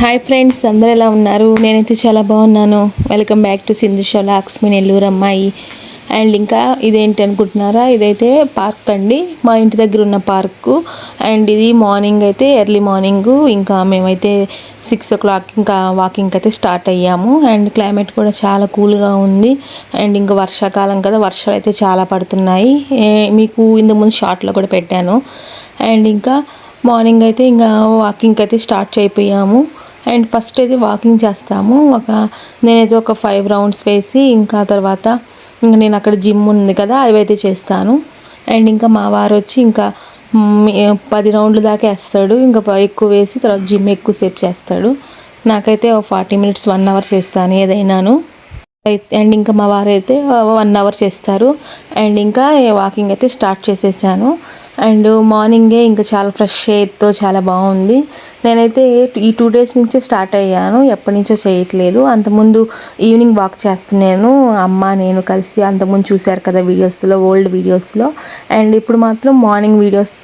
Hi friends అందరూ ఎలా ఉన్నారు? నేనైతే చాలా బాగున్నాను. వెల్కమ్ బ్యాక్ టు సింధు షలాక్స్ మీ నెల్లూరు అమ్మాయి. అండ్ ఇంకా ఇదేంటి అనుకుంటున్నారా? ఇదైతే పార్క్ అండి. మా ఇంటి దగ్గర ఉన్న పార్కు అండ్ ఇది మార్నింగ్ అయితే ఎర్లీ మార్నింగ్ ఇంకా మేమైతే సిక్స్ ఓ క్లాక్ ఇంకా వాకింగ్ అయితే స్టార్ట్ అయ్యాము. అండ్ క్లైమేట్ కూడా చాలా కూల్గా ఉంది. అండ్ ఇంకా వర్షాకాలం కదా వర్షాలు అయితే చాలా పడుతున్నాయి. మీకు ఇంత ముందు షార్ట్లో కూడా పెట్టాను. అండ్ ఇంకా మార్నింగ్ అయితే ఇంకా వాకింగ్ అయితే స్టార్ట్ అయిపోయాము. అండ్ ఫస్ట్ అయితే వాకింగ్ చేస్తాము. ఒక నేనైతే ఒక ఫైవ్ రౌండ్స్ వేసి ఇంకా తర్వాత ఇంకా నేను అక్కడ జిమ్ ఉంది కదా అవి అయితే చేస్తాను. అండ్ ఇంకా మా వారు వచ్చి ఇంకా పది రౌండ్లు దాకా వేస్తాడు. ఇంకా ఎక్కువ వేసి తర్వాత జిమ్ ఎక్కువసేపు చేస్తాడు. నాకైతే ఒక ఫార్టీ మినిట్స్ వన్ అవర్ చేస్తాను ఏదైనాను. అయితే అండ్ ఇంకా మా వారు అయితే వన్ అవర్ చేస్తారు. అండ్ ఇంకా వాకింగ్ అయితే స్టార్ట్ చేసేసాను. అండ్ మార్నింగే ఇంకా చాలా ఫ్రెష్ ఎయిర్తో చాలా బాగుంది. నేనైతే ఈ టూ డేస్ నుంచే స్టార్ట్ అయ్యాను. ఎప్పటి నుంచో చేయట్లేదు. అంతకుముందు ఈవినింగ్ వాక్ చేస్తున్నాను. అమ్మ నేను కలిసి అంతకుముందు చూశారు కదా వీడియోస్లో ఓల్డ్ వీడియోస్లో. అండ్ ఇప్పుడు మాత్రం మార్నింగ్ వీడియోస్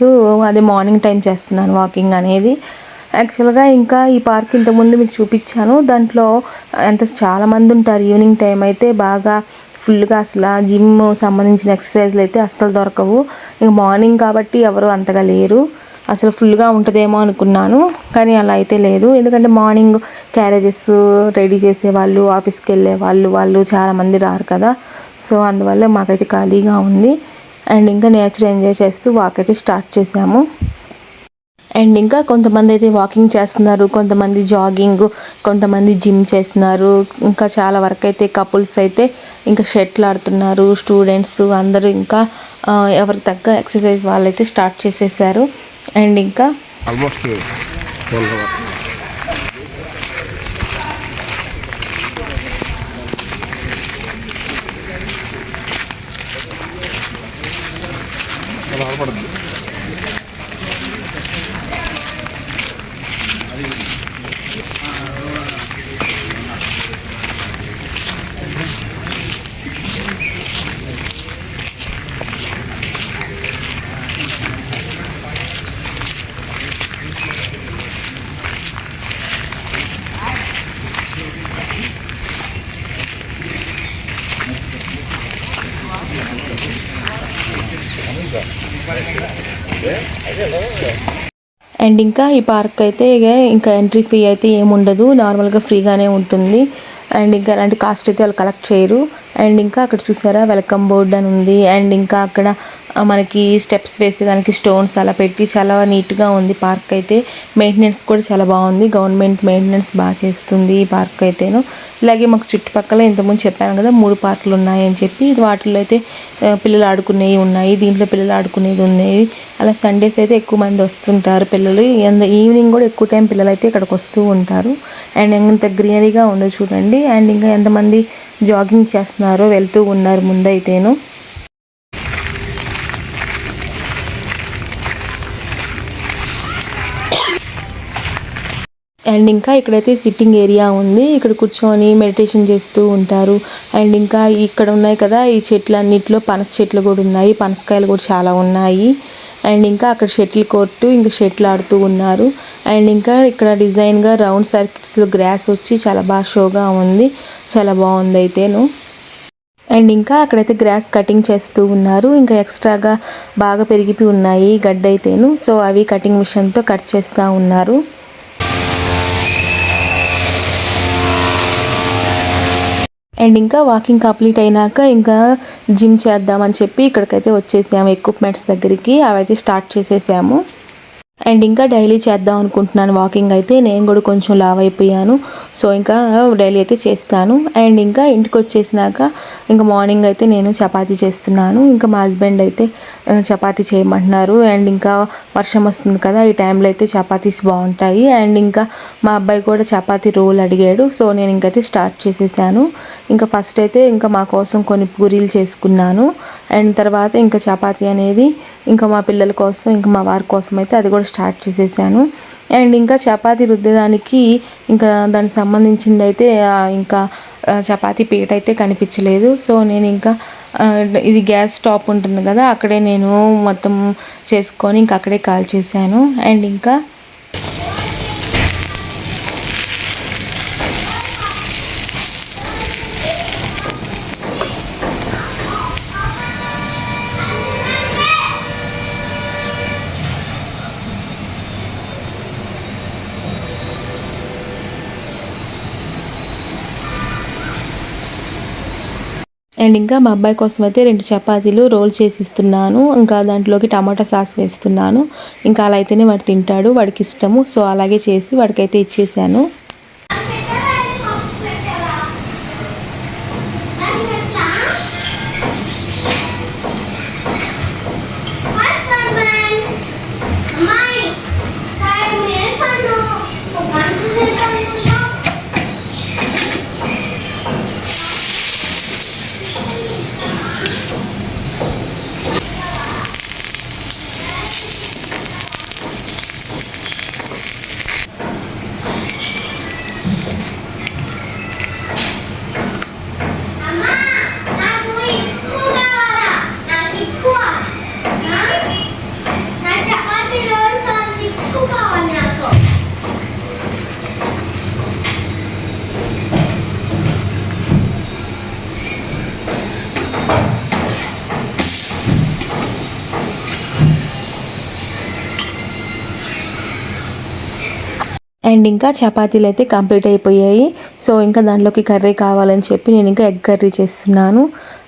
అదే మార్నింగ్ టైం చేస్తున్నాను వాకింగ్ అనేది. యాక్చువల్గా ఇంకా ఈ పార్క్ ఇంతకుముందు మీకు చూపించాను. దాంట్లో ఎంత చాలామంది ఉంటారు ఈవినింగ్ టైం అయితే బాగా ఫుల్గా అసలు జిమ్ సంబంధించిన ఎక్సర్సైజ్లు అయితే అస్సలు దొరకవు. ఇంక మార్నింగ్ కాబట్టి ఎవరు అంతగా లేరు. అసలు ఫుల్గా ఉంటుందేమో అనుకున్నాను కానీ అలా అయితే లేదు. ఎందుకంటే మార్నింగ్ క్యారేజెస్ రెడీ చేసే వాళ్ళు ఆఫీస్కి వెళ్ళే వాళ్ళు వాళ్ళు చాలామంది రారు కదా. సో అందువల్ల మాకైతే ఖాళీగా ఉంది. అండ్ ఇంకా నేచర్ ఎంజాయ్ చేస్తూ వాక్ అయితే స్టార్ట్ చేసాము. అండ్ ఇంకా కొంతమంది అయితే వాకింగ్ చేస్తున్నారు కొంతమంది జాగింగ్ కొంతమంది జిమ్ చేస్తున్నారు. ఇంకా చాలా వరకు అయితే కపుల్స్ అయితే ఇంకా షటిల్ ఆడుతున్నారు. స్టూడెంట్స్ అందరూ ఇంకా ఎవరి ఎవరికి తగ్గ ఎక్సర్సైజ్ వాళ్ళైతే స్టార్ట్ చేసేసారు. అండ్ ఇంకా ఆల్మోస్ట్ ట్వెల్వ్ అవర్ బాధపడుతుంది అండ్ ఇంకా ఈ పార్క్ అయితే ఇంకా ఎంట్రీ ఫీ అయితే ఏముండదు. నార్మల్గా ఫ్రీగానే ఉంటుంది. అండ్ ఇంకా ఎలాంటి కాస్ట్ అయితే వాళ్ళు కలెక్ట్ చేయరు. అండ్ ఇంకా అక్కడ చూసారా వెల్కమ్ బోర్డ్ అని ఉంది. అండ్ ఇంకా అక్కడ మనకి స్టెప్స్ వేసేదానికి స్టోన్స్ అలా పెట్టి చాలా నీట్గా ఉంది పార్క్ అయితే. మెయింటెనెన్స్ కూడా చాలా బాగుంది. గవర్నమెంట్ మెయింటెనెన్స్ బాగా చేస్తుంది ఈ పార్క్ అయితేను. ఇలాగే మాకు చుట్టుపక్కల ఇంతకుముందు చెప్పాను కదా మూడు పార్కులు ఉన్నాయని చెప్పి వాటిల్లో అయితే పిల్లలు ఆడుకునేవి ఉన్నాయి. దీంట్లో పిల్లలు ఆడుకునేది ఉన్నాయి. అలా సండేస్ అయితే ఎక్కువ మంది వస్తుంటారు పిల్లలు. ఈవినింగ్ కూడా ఎక్కువ టైం పిల్లలు అయితే ఇక్కడికి వస్తూ ఉంటారు. అండ్ ఎంత గ్రీనరీగా ఉందో చూడండి. అండ్ ఇంకా ఎంతమంది జాగింగ్ చేస్తున్నారు వెళ్తూ ఉన్నారు ముందైతేను. అండ్ ఇంకా ఇక్కడైతే సిట్టింగ్ ఏరియా ఉంది. ఇక్కడ కూర్చొని మెడిటేషన్ చేస్తూ ఉంటారు. అండ్ ఇంకా ఇక్కడ ఉన్నాయి కదా ఈ చెట్లు అన్నిట్లో పనస చెట్లు కూడా ఉన్నాయి. పనసకాయలు కూడా చాలా ఉన్నాయి. అండ్ ఇంకా అక్కడ షటిల్ కొట్టు ఇంకా షటిల్ ఆడుతూ ఉన్నారు. అండ్ ఇంకా ఇక్కడ డిజైన్గా రౌండ్ సర్కిట్స్లో గ్రాస్ వచ్చి చాలా బాగా షోగా ఉంది. చాలా బాగుంది అయితేను అండ్ ఇంకా అక్కడైతే గ్రాస్ కటింగ్ చేస్తూ ఉన్నారు. ఇంకా ఎక్స్ట్రాగా బాగా పెరిగిపోయి ఉన్నాయి గడ్డ అయితేను. సో అవి కటింగ్ మిషన్తో కట్ చేస్తూ ఉన్నారు. అండ్ ఇంకా వాకింగ్ కంప్లీట్ అయినాక ఇంకా జిమ్ చేద్దామని చెప్పి ఇక్కడికైతే వచ్చేసాము ఎక్విప్మెంట్స్ దగ్గరికి. అవైతే స్టార్ట్ చేసేసాము. అండ్ ఇంకా డైలీ చేద్దాం అనుకుంటున్నాను వాకింగ్ అయితే. నేను కూడా కొంచెం లావ్ అయిపోయాను. సో ఇంకా డైలీ అయితే చేస్తాను. అండ్ ఇంకా ఇంటికి వచ్చేసినాక ఇంకా మార్నింగ్ అయితే నేను చపాతీ చేస్తున్నాను. ఇంకా మా హస్బెండ్ అయితే చపాతి చేయమంటున్నారు. అండ్ ఇంకా వర్షం వస్తుంది కదా ఈ టైంలో అయితే చపాతీస్ బాగుంటాయి. అండ్ ఇంకా మా అబ్బాయి కూడా చపాతీ రోల్ అడిగాడు. సో నేను ఇంకైతే స్టార్ట్ చేసేసాను. ఇంకా ఫస్ట్ అయితే ఇంకా మా కోసం కొన్ని పూరీలు చేసుకున్నాను. అండ్ తర్వాత ఇంకా చపాతీ అనేది ఇంకా మా పిల్లల కోసం ఇంకా మా వారి కోసం అయితే అది కూడా స్టార్ట్ చేసేసాను. అండ్ ఇంకా చపాతి రుద్దడానికి ఇంకా దానికి సంబంధించింది అయితే ఇంకా చపాతి పీట అయితే కనిపించలేదు. సో నేను ఇంకా ఇది గ్యాస్ స్టాప్ ఉంటుంది కదా అక్కడే నేను మొత్తం చేసుకొని ఇంకా అక్కడే కాల్ చేశాను. అండ్ ఇంకా అండ్ ఇంకా మా అబ్బాయి కోసం అయితే రెండు చపాతీలు రోల్ చేసి ఇస్తున్నాను. ఇంకా దాంట్లోకి టమాటా సాస్ వేస్తున్నాను. ఇంకా అలా అయితేనే వాడు తింటాడు వాడికి ఇష్టము. సో అలాగే చేసి వాడికైతే ఇచ్చేసాను అమ్మాయి టైం వేసాను ఒక గంట వేసాను అమ్మా నాకు ఎక్కువ కావాలా నాకు ఎక్కువ నా నా చపాతీ రోల్ సాస్ ఎక్కువ కావాలి నాకు అండ్ ఇంకా చపాతీలు అయితే కంప్లీట్ అయిపోయాయి. సో ఇంకా దాంట్లోకి కర్రీ కావాలని చెప్పి నేను ఇంకా ఎగ్ కర్రీ చేస్తున్నాను.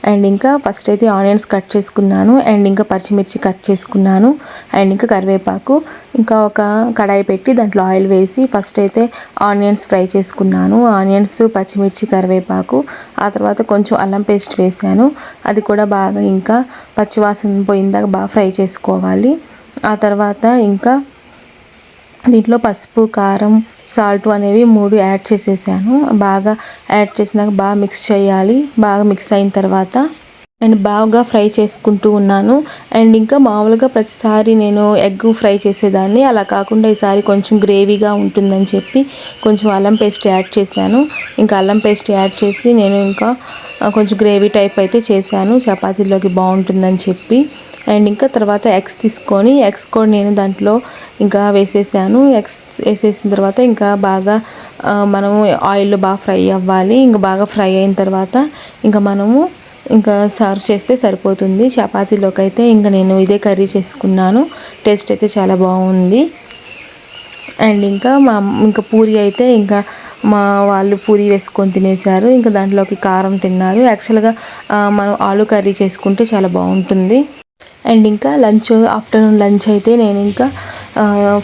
అండ్ ఇంకా ఫస్ట్ అయితే ఆనియన్స్ కట్ చేసుకున్నాను. అండ్ ఇంకా పచ్చిమిర్చి కట్ చేసుకున్నాను. అండ్ ఇంకా కరివేపాకు. ఇంకా ఒక కడాయి పెట్టి దాంట్లో ఆయిల్ వేసి ఫస్ట్ అయితే ఆనియన్స్ ఫ్రై చేసుకున్నాను. ఆనియన్స్ పచ్చిమిర్చి కరివేపాకు. ఆ తర్వాత కొంచెం అల్లం పేస్ట్ వేసాను. అది కూడా బాగా ఇంకా పచ్చివాసన పోయిందాక బాగా ఫ్రై చేసుకోవాలి. ఆ తర్వాత ఇంకా దీంట్లో పసుపు కారం సాల్ట్ అనేవి మూడు యాడ్ చేసేసాను. బాగా యాడ్ చేసినాక బాగా మిక్స్ చేయాలి. బాగా మిక్స్ అయిన తర్వాత అండ్ బాగా ఫ్రై చేసుకుంటూ ఉన్నాను. అండ్ ఇంకా మామూలుగా ప్రతిసారి నేను ఎగ్ ఫ్రై చేసేదాన్ని. అలా కాకుండా ఈసారి కొంచెం గ్రేవీగా ఉంటుందని చెప్పి కొంచెం అల్లం పేస్ట్ యాడ్ చేశాను. ఇంకా అల్లం పేస్ట్ యాడ్ చేసి నేను ఇంకా కొంచెం గ్రేవీ టైప్ అయితే చేశాను. చపాతీలోకి బాగుంటుందని చెప్పి అండ్ ఇంకా తర్వాత ఎగ్స్ తీసుకొని ఎగ్స్ కూడా నేను దాంట్లో ఇంకా వేసేసాను. ఎగ్స్ వేసేసిన తర్వాత ఇంకా బాగా మనము ఆయిల్లో బాగా ఫ్రై అవ్వాలి. ఇంకా బాగా ఫ్రై అయిన తర్వాత ఇంకా మనము ఇంకా సర్వ్ చేస్తే సరిపోతుంది. చపాతీలోకి అయితే ఇంకా నేను ఇదే కర్రీ చేసుకున్నాను. టేస్ట్ అయితే చాలా బాగుంది. అండ్ ఇంకా మా ఇంకా పూరి అయితే ఇంకా మా వాళ్ళు పూరి వేసుకొని తినేశారు. ఇంకా దాంట్లోకి కారం తిన్నారు. యాక్చువల్గా మనం ఆలు కర్రీ చేసుకుంటే చాలా బాగుంటుంది. అండ్ ఇంకా లంచ్ ఆఫ్టర్నూన్ లంచ్ అయితే నేను ఇంకా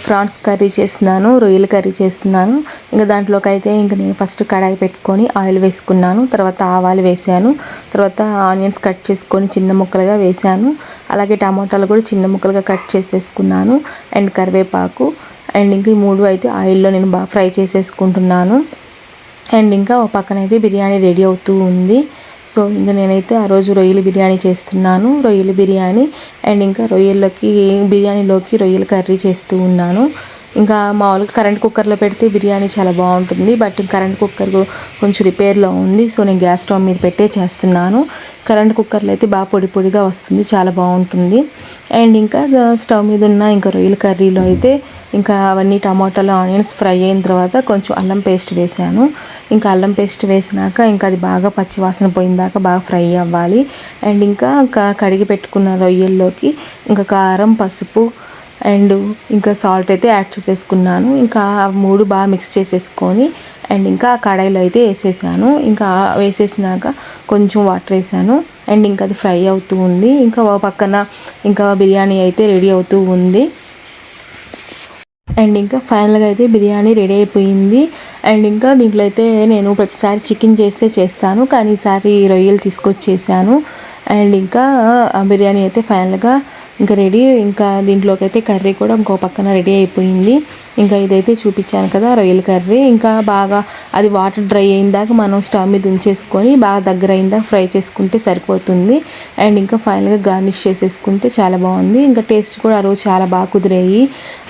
ఫ్రాన్స్ కర్రీ చేస్తున్నాను రొయ్యల కర్రీ చేస్తున్నాను. ఇంకా దాంట్లోకి అయితే ఇంకా నేను ఫస్ట్ కడాయి పెట్టుకొని ఆయిల్ వేసుకున్నాను తర్వాత ఆవాలు వేసాను తర్వాత ఆనియన్స్ కట్ చేసుకొని చిన్న ముక్కలుగా వేసాను అలాగే టమాటాలు కూడా చిన్న ముక్కలుగా కట్ చేసేసుకున్నాను అండ్ కరివేపాకు అండ్ ఇంకా ఈ మూడు అయితే ఆయిల్లో నేను బాగా ఫ్రై చేసేసుకుంటున్నాను. అండ్ ఇంకా ఒక పక్కన అయితే బిర్యానీ రెడీ అవుతూ ఉంది. సో ఇంకా నేనైతే ఆ రోజు రొయ్యల బిర్యానీ చేస్తున్నాను. రొయ్యల బిర్యానీ అండ్ ఇంకా రొయ్యల్లోకి బిర్యానీలోకి రొయ్యల కర్రీ చేస్తూ ఉన్నాను. ఇంకా మామూలుగా కరెంట్ కుక్కర్లో పెడితే బిర్యానీ చాలా బాగుంటుంది బట్ కరెంట్ కుక్కర్ కొంచెం రిపేర్లో ఉంది సో నేను గ్యాస్ స్టవ్ మీద పెట్టే చేస్తున్నాను. కరెంట్ కుక్కర్లో అయితే బాగా పొడి పొడిగా వస్తుంది చాలా బాగుంటుంది. అండ్ ఇంకా స్టవ్ మీద ఉన్న ఇంకా రొయ్యల కర్రీలో అయితే ఇంకా అవన్నీ టమాటాలు ఆనియన్స్ ఫ్రై అయిన తర్వాత కొంచెం అల్లం పేస్ట్ వేసాను. ఇంకా అల్లం పేస్ట్ వేసినాక ఇంకా అది బాగా పచ్చివాసన పోయిన దాకా బాగా ఫ్రై అవ్వాలి. అండ్ ఇంకా క- కడిగి పెట్టుకున్న రొయ్యల్లోకి ఇంకా కారం పసుపు అండ్ ఇంకా సాల్ట్ అయితే యాడ్ చేసేసుకున్నాను. ఇంకా మూడు బాగా మిక్స్ చేసేసుకొని అండ్ ఇంకా ఆ కడాయిలో అయితే వేసేసాను. ఇంకా వేసేసినాక కొంచెం వాటర్ వేసాను. అండ్ ఇంకా అది ఫ్రై అవుతూ ఉంది. ఇంకా పక్కన ఇంకా బిర్యానీ అయితే రెడీ అవుతూ ఉంది. అండ్ ఇంకా ఫైనల్గా అయితే బిర్యానీ రెడీ అయిపోయింది. అండ్ ఇంకా దీంట్లో అయితే నేను ప్రతిసారి చికెన్ చేస్తే చేస్తాను. కానీ ఈసారి రొయ్యలు తీసుకొచ్చేసాను. అండ్ ఇంకా ఆ బిర్యానీ అయితే ఫైనల్గా ఇంకా రెడీ ఇంకా దీంట్లోకి అయితే కర్రీ కూడా ఇంకో పక్కన రెడీ అయిపోయింది. ఇంకా ఇదైతే చూపించాను కదా రొయ్యల కర్రీ. ఇంకా బాగా అది వాటర్ డ్రై అయిందాక మనం స్టవ్ మీద ఉంచేసుకొని బాగా దగ్గర అయిందాక ఫ్రై చేసుకుంటే సరిపోతుంది. అండ్ ఇంకా ఫైనల్గా గార్నిష్ చేసేసుకుంటే చాలా బాగుంది. ఇంకా టేస్ట్ కూడా ఆ రోజు చాలా బాగా కుదిరాయి.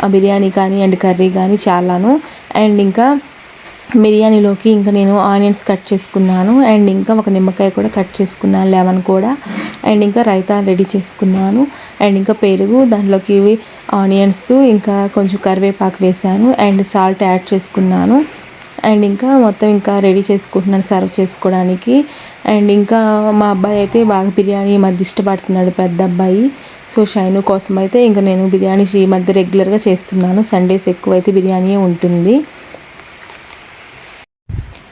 ఆ బిర్యానీ కానీ అండ్ కర్రీ కానీ చాలాను. అండ్ ఇంకా బిర్యానీలోకి ఇంకా నేను ఆనియన్స్ కట్ చేసుకున్నాను. అండ్ ఇంకా ఒక నిమ్మకాయ కూడా కట్ చేసుకున్నాను లెమన్ కూడా. అండ్ ఇంకా రైతా రెడీ చేసుకున్నాను. అండ్ ఇంకా పెరుగు దాంట్లోకి ఆనియన్స్ ఇంకా కొంచెం కరివేపాకు వేసాను అండ్ సాల్ట్ యాడ్ చేసుకున్నాను. అండ్ ఇంకా మొత్తం ఇంకా రెడీ చేసుకుంటున్నాను సర్వ్ చేసుకోవడానికి. అండ్ ఇంకా మా అబ్బాయి అయితే బాగా బిర్యానీ ఈ మధ్య ఇష్టపడుతున్నాడు పెద్ద అబ్బాయి. సో షైను కోసం అయితే ఇంకా నేను బిర్యానీ ఈ మధ్య రెగ్యులర్గా చేస్తున్నాను. సండేస్ ఎక్కువైతే బిర్యానీయే ఉంటుంది.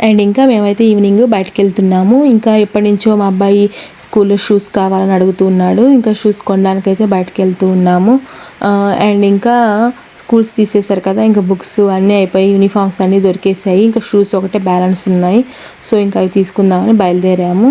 అండ్ ఇంకా మేమైతే ఈవినింగ్ బయటకు వెళ్తున్నాము ఇంకా ఎప్పటి నుంచో మా అబ్బాయి స్కూల్లో షూస్ కావాలని అడుగుతూ ఉన్నాడు. ఇంకా షూస్ కొనడానికి అయితే బయటకు వెళ్తూ ఉన్నాము అండ్ ఇంకా స్కూల్స్ తీసేశారు కదా ఇంకా బుక్స్ అన్నీ అయిపోయి యూనిఫామ్స్ అన్నీ దొరికేసాయి ఇంకా షూస్ ఒకటే బ్యాలెన్స్ ఉన్నాయి. సో ఇంకా అవి తీసుకుందామని బయలుదేరాము.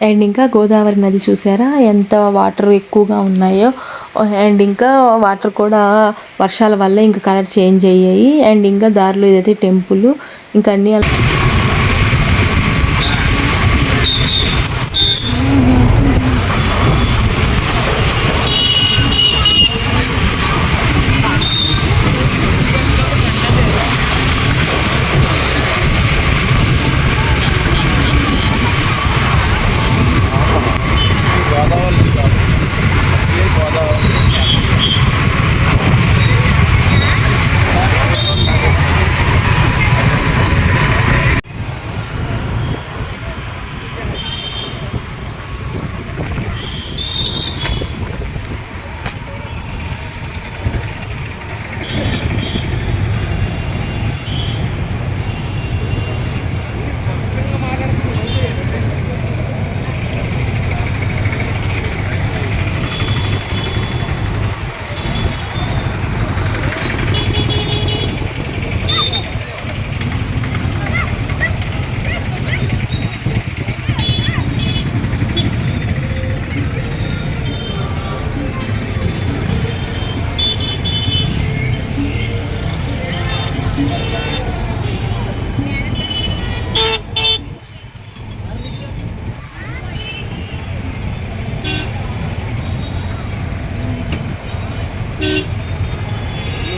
అండ్ ఇంకా గోదావరి నది చూసారా? ఎంత వాటర్ ఎక్కువగా ఉన్నాయో. అండ్ ఇంకా వాటర్ కూడా వర్షాల వల్ల ఇంకా కలర్ చేంజ్ అయ్యాయి. అండ్ ఇంకా దారిలో ఇదైతే టెంపుల్ ఇంకా అన్ని అలా- గోదావరి కాదు ఏ గోదావరి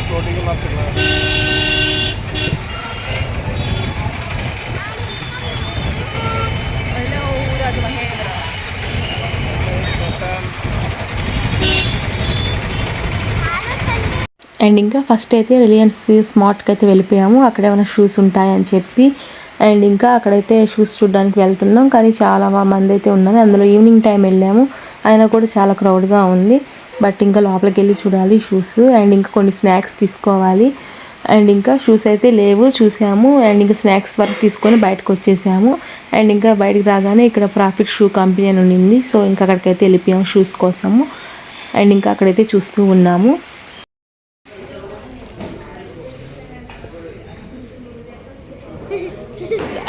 ఫ్లోటింగ్ నచ్చట్లా అండ్ ఇంకా ఫస్ట్ అయితే రిలయన్స్ స్మార్ట్కి అయితే వెళ్ళిపోయాము. అక్కడ ఏమైనా షూస్ ఉంటాయని చెప్పి. అండ్ ఇంకా అక్కడైతే షూస్ చూడడానికి వెళ్తున్నాం. కానీ చాలా మంది అయితే ఉన్నారు. అందులో ఈవినింగ్ టైం వెళ్ళాము. అయినా కూడా చాలా క్రౌడ్గా ఉంది. బట్ ఇంకా లోపలికి వెళ్ళి చూడాలి షూస్. అండ్ ఇంకా కొన్ని స్నాక్స్ తీసుకోవాలి. అండ్ ఇంకా షూస్ అయితే లేవు చూసాము. అండ్ ఇంకా స్నాక్స్ వరకు తీసుకొని బయటకు వచ్చేసాము. అండ్ ఇంకా బయటికి రాగానే ఇక్కడ ప్రాఫిట్ షూ కంపెనీ అని ఉండింది. సో ఇంకా అక్కడికైతే వెళ్ళిపోయాము షూస్ కోసము. అండ్ ఇంకా అక్కడైతే చూస్తూ ఉన్నాము.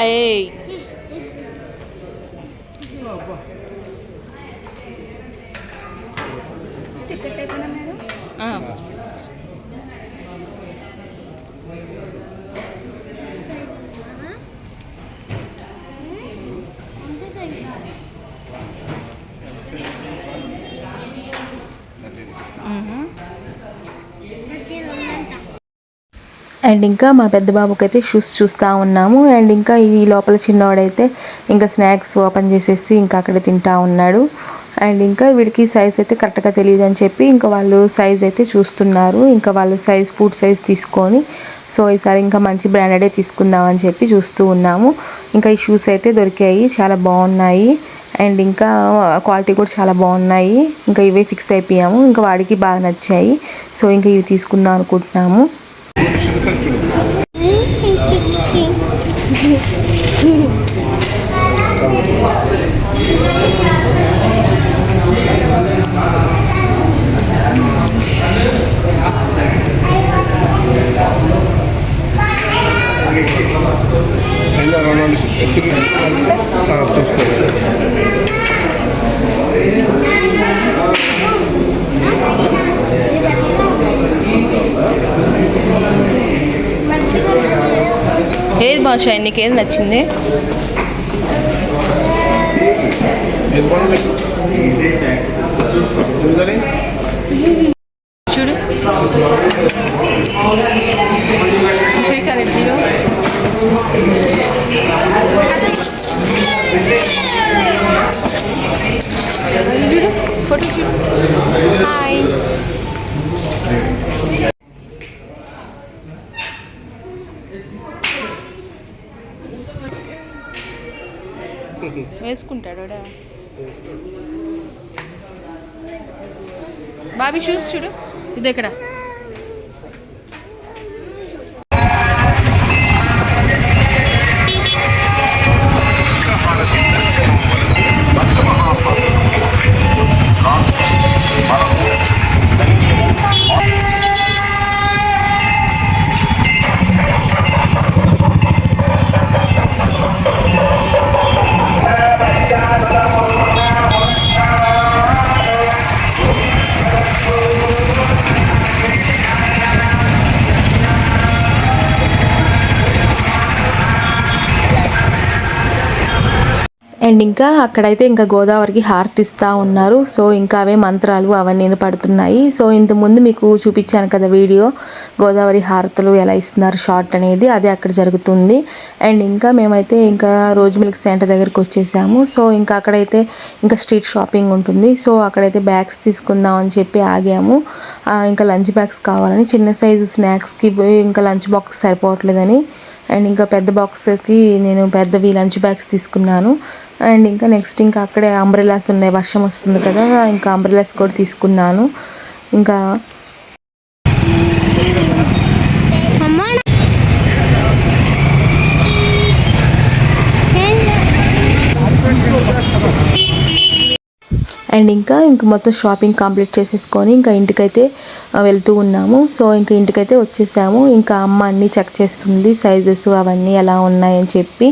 ఏయ్ ఆ. అండ్ ఇంకా మా పెద్ద బాబుకి అయితే షూస్ చూస్తూ ఉన్నాము. అండ్ ఇంకా ఈ లోపల చిన్నవాడైతే ఇంకా స్నాక్స్ ఓపెన్ చేసేసి ఇంకా అక్కడ తింటా ఉన్నాడు. అండ్ ఇంకా వీడికి సైజ్ అయితే కరెక్ట్గా తెలియదు అని చెప్పి ఇంకా వాళ్ళు సైజ్ అయితే చూస్తున్నారు. ఇంకా వాళ్ళు సైజ్ ఫుడ్ సైజ్ తీసుకొని సో ఈసారి ఇంకా మంచి బ్రాండెడే తీసుకుందాం అని చెప్పి చూస్తూ ఉన్నాము. ఇంకా ఈ షూస్ అయితే దొరికాయి చాలా బాగున్నాయి. అండ్ ఇంకా క్వాలిటీ కూడా చాలా బాగున్నాయి. ఇంకా ఇవే ఫిక్స్ అయిపోయాము. ఇంకా వాడికి బాగా నచ్చాయి. సో ఇంకా ఇవి తీసుకుందాం అనుకుంటున్నాము. నీకు ఏది నచ్చింది? చూడు. శ్రీకాంత్ చూడు ఫోటో చూడు హాయ్ వేసుకుంటాడు బాబీ షూస్ చూడు. ఇది ఇక్కడ. అండ్ ఇంకా అక్కడైతే ఇంకా గోదావరికి హార్తిస్తూ ఉన్నారు. సో ఇంకా అవే మంత్రాలు అవన్నీ పడుతున్నాయి. సో ఇంతకుముందు మీకు చూపించాను కదా వీడియో గోదావరి హారతులు ఎలా ఇస్తున్నారు షార్ట్ అనేది అది అక్కడ జరుగుతుంది. అండ్ ఇంకా మేమైతే ఇంకా రోజు మిల్క్ సెంటర్ దగ్గరికి వచ్చేసాము. సో ఇంకా అక్కడైతే ఇంకా స్ట్రీట్ షాపింగ్ ఉంటుంది. సో అక్కడైతే బ్యాగ్స్ తీసుకుందాం అని చెప్పి ఆగాము. ఇంకా లంచ్ బ్యాగ్స్ కావాలని చిన్న సైజు స్నాక్స్కి ఇంకా లంచ్ బాక్స్ సరిపోవట్లేదని అండ్ ఇంకా పెద్ద బాక్స్కి నేను పెద్దవి లంచ్ బ్యాగ్స్ తీసుకున్నాను. అండ్ ఇంకా నెక్స్ట్ ఇంకా అక్కడే అంబ్రెలాస్ ఉన్నాయి వర్షం వస్తుంది కదా ఇంకా అంబ్రెలాస్ కూడా తీసుకున్నాను. ఇంకా అమ్మా అండ్ ఇంకా ఇంకా మొత్తం షాపింగ్ కంప్లీట్ చేసేసుకొని ఇంకా ఇంటికైతే వెళ్తూ ఉన్నాము. సో ఇంకా ఇంటికైతే వచ్చేసాము. ఇంకా అమ్మ అన్నీ చెక్ చేస్తుంది సైజెస్ అవన్నీ ఎలా ఉన్నాయని చెప్పి.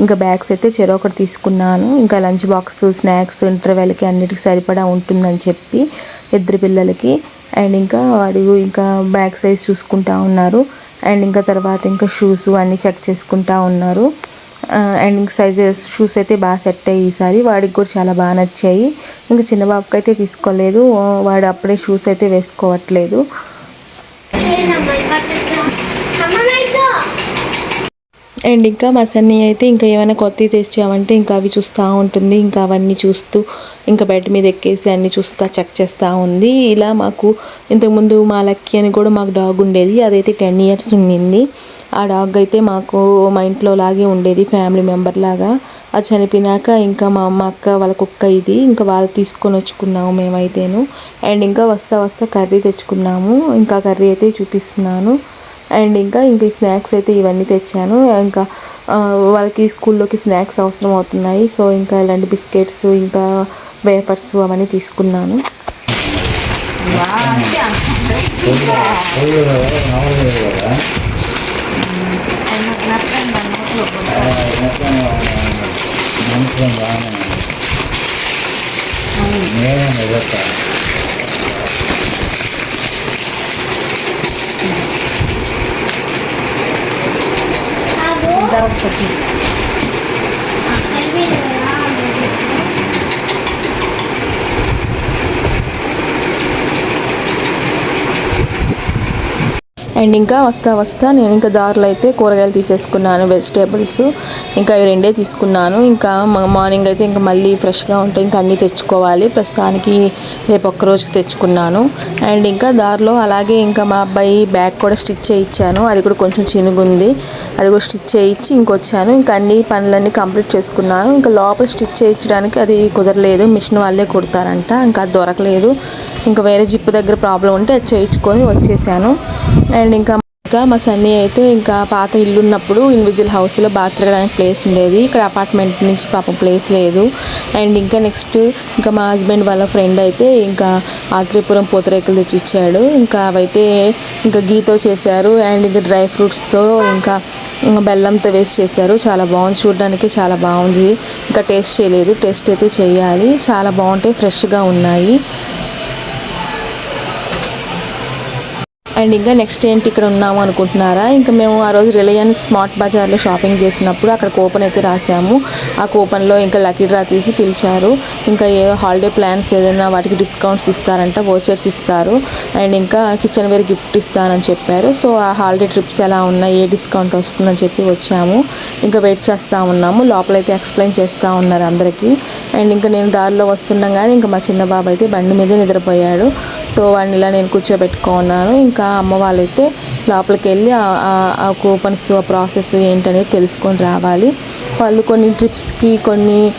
ఇంకా బ్యాగ్స్ అయితే చెరొకటి తీసుకున్నాను. ఇంకా లంచ్ బాక్స్ స్నాక్స్ ఇంటర్వెల్కి అన్నిటికి సరిపడా ఉంటుందని చెప్పి ఇద్దరు పిల్లలకి. అండ్ ఇంకా వాడు ఇంకా బ్యాగ్ సైజ్ చూసుకుంటా ఉన్నారు. అండ్ ఇంకా తర్వాత ఇంకా షూస్ అన్నీ చెక్ చేసుకుంటా ఉన్నారు. అండ్ సైజెస్ షూస్ అయితే బాగా సెట్ అయ్యి ఈసారి వాడికి కూడా చాలా బాగా నచ్చాయి. ఇంకా చిన్న బాబుకి అయితే తీసుకోలేదు వాడు అప్పుడే షూస్ అయితే వేసుకోవట్లేదు. అండ్ ఇంకా మా సన్నీ అయితే ఇంకా ఏమైనా కొత్తవి తెచ్చామంటే ఇంకా అవి చూస్తూ ఉంటుంది. ఇంకా అవన్నీ చూస్తూ ఇంకా బెడ్ మీద ఎక్కేసి అన్నీ చూస్తా చెక్ చేస్తూ ఉంది. ఇలా మాకు ఇంతకుముందు మా లక్కీ అని కూడా మాకు డాగ్ ఉండేది. అదైతే టెన్ ఇయర్స్ ఉండింది. ఆ డాగ్ అయితే మాకు మా ఇంట్లో లాగే ఉండేది ఫ్యామిలీ మెంబర్ లాగా. అది చనిపోయినాక ఇంకా మా అమ్మ అక్క వాళ్ళ కుక్క ఇది. ఇంకా వాళ్ళు తీసుకొని వచ్చుకున్నాము మేమైతేను. అండ్ ఇంకా వస్తా వస్తా కర్రీ తెచ్చుకున్నాము. ఇంకా కర్రీ అయితే చూపిస్తున్నాను. అండ్ ఇంకా ఇంకా ఈ స్నాక్స్ అయితే ఇవన్నీ తెచ్చాను. ఇంకా వాళ్ళకి స్కూల్లోకి స్నాక్స్ అవసరం అవుతున్నాయి. సో ఇంకా ఇలాంటి బిస్కెట్స్ ఇంకా వేపర్స్ అవన్నీ తీసుకున్నాను. without fatigue. అండ్ ఇంకా వస్తా వస్తా నేను ఇంకా దారిలో అయితే కూరగాయలు తీసేసుకున్నాను వెజిటేబుల్స్ ఇంకా ఇవి రెండే తీసుకున్నాను. ఇంకా మార్నింగ్ అయితే ఇంకా మళ్ళీ ఫ్రెష్గా ఉంటే ఇంకా అన్నీ తెచ్చుకోవాలి. ప్రస్తుతానికి రేపు ఒక్క రోజుకి తెచ్చుకున్నాను. అండ్ ఇంకా దారిలో అలాగే ఇంకా మా అబ్బాయి బ్యాగ్ కూడా స్టిచ్ చేయించాను. అది కూడా కొంచెం చినుగుంది. అది కూడా స్టిచ్ చేయించి ఇంకొచ్చాను. ఇంకా అన్ని పనులన్నీ కంప్లీట్ చేసుకున్నాను. ఇంకా లోపల స్టిచ్ చేయించడానికి అది కుదరలేదు. మిషన్ వాళ్ళే కుడతారంట. ఇంకా అది దొరకలేదు. ఇంకా వేరే జిప్పు దగ్గర ప్రాబ్లం ఉంటే అది చేయించుకొని వచ్చేసాను. అండ్ ఇంకా ఇంకా మా సన్నీ అయితే ఇంకా పాత ఇల్లు ఉన్నప్పుడు ఇండివిజువల్ హౌస్లో బాగా తిరగడానికి ప్లేస్ ఉండేది. ఇక్కడ అపార్ట్మెంట్ నుంచి పాపం ప్లేస్ లేదు. అండ్ ఇంకా నెక్స్ట్ ఇంకా మా హస్బెండ్ వాళ్ళ ఫ్రెండ్ అయితే ఇంకా ఆత్రేపురం పూతరేకులు తెచ్చి ఇచ్చాడు ఇంకా అవైతే ఇంకా గీతో చేశారు. అండ్ ఇంకా డ్రై ఫ్రూట్స్తో ఇంకా ఇంకా బెల్లంతో వేసి చేశారు. చాలా బాగుంది. చూడడానికి చాలా బాగుంది. ఇంకా టేస్ట్ చేయలేదు. టేస్ట్ అయితే చేయాలి. చాలా బాగుంటాయి. ఫ్రెష్గా ఉన్నాయి. అండ్ ఇంకా నెక్స్ట్ ఏంటి ఇక్కడ ఉన్నాము అనుకుంటున్నారా? ఇంకా మేము ఆ రోజు రిలయన్స్ స్మార్ట్ బజార్లో షాపింగ్ చేసినప్పుడు అక్కడ కూపన్ అయితే రాసాము. ఆ కూపన్లో ఇంకా లక్కీ డ్రా తీసి పిలిచారు. ఇంకా ఏ హాలిడే ప్లాన్స్ ఏదైనా వాటికి డిస్కౌంట్స్ ఇస్తారంట వోచర్స్ ఇస్తారు. అండ్ ఇంకా కిచెన్ వేర్ గిఫ్ట్ ఇస్తానని చెప్పారు. సో ఆ హాలిడే ట్రిప్స్ ఎలా ఉన్నాయి ఏ డిస్కౌంట్ వస్తుందని చెప్పి వచ్చాము. ఇంకా వెయిట్ చేస్తూ ఉన్నాము. లోపలైతే ఎక్స్ప్లెయిన్ చేస్తూ ఉన్నారు అందరికీ. అండ్ ఇంకా నేను దారిలో వస్తుండగానే ఇంకా మా చిన్న బాబు అయితే బండి మీద నిద్రపోయాడు. సో వాడిని ఇలా నేను కూర్చోబెట్టుకున్నాను. ఇంకా అమ్మ వాళ్ళైతే లోపలికి వెళ్ళి ఆ- కూపన్స్ ఆ ప్రాసెస్ ఏంటనేది తెలుసుకొని రావాలి. వాళ్ళు కొన్ని ట్రిప్స్కి కొన్ని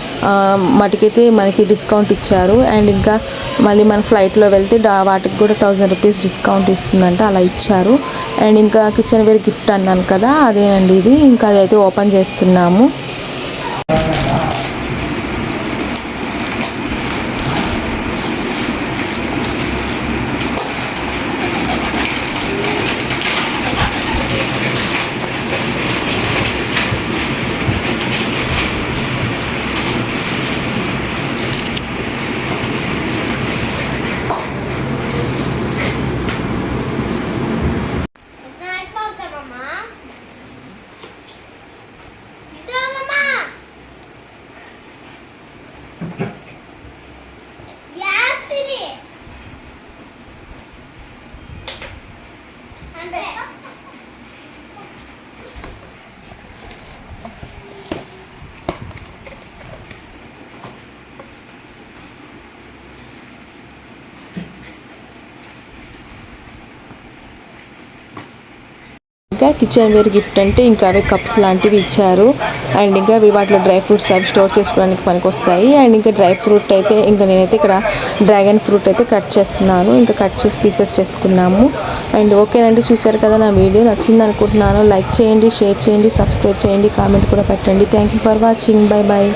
మటుకైతే మనకి డిస్కౌంట్ ఇచ్చారు. అండ్ ఇంకా మళ్ళీ మన ఫ్లైట్లో వెళ్తే వాటికి కూడా థౌజండ్ రూపీస్ డిస్కౌంట్ ఇస్తుందంట అలా ఇచ్చారు. అండ్ ఇంకా కిచెన్ వేర్ గిఫ్ట్ అన్నాను కదా అదేనండి ఇది. ఇంకా అదైతే ఓపెన్ చేస్తున్నాము. ఇంకా కిచెన్ వేర్ గిఫ్ట్ అంటే ఇంకా అవే కప్స్ లాంటివి ఇచ్చారు. అండ్ ఇంకా అవి వాటిలో డ్రై ఫ్రూట్స్ అవి స్టోర్ చేసుకోవడానికి పనికొస్తాయి. అండ్ ఇంకా డ్రై ఫ్రూట్ అయితే ఇంకా నేనైతే ఇక్కడ డ్రాగన్ ఫ్రూట్ అయితే కట్ చేస్తున్నాను. ఇంకా కట్ చేసి పీసెస్ చేసుకున్నాము. అండ్ ఓకేనండి చూసారు కదా నా వీడియో. నచ్చింది అనుకుంటున్నాను. లైక్ చేయండి షేర్ చేయండి సబ్స్క్రైబ్ చేయండి కామెంట్ కూడా పెట్టండి. Thank you for watching bye bye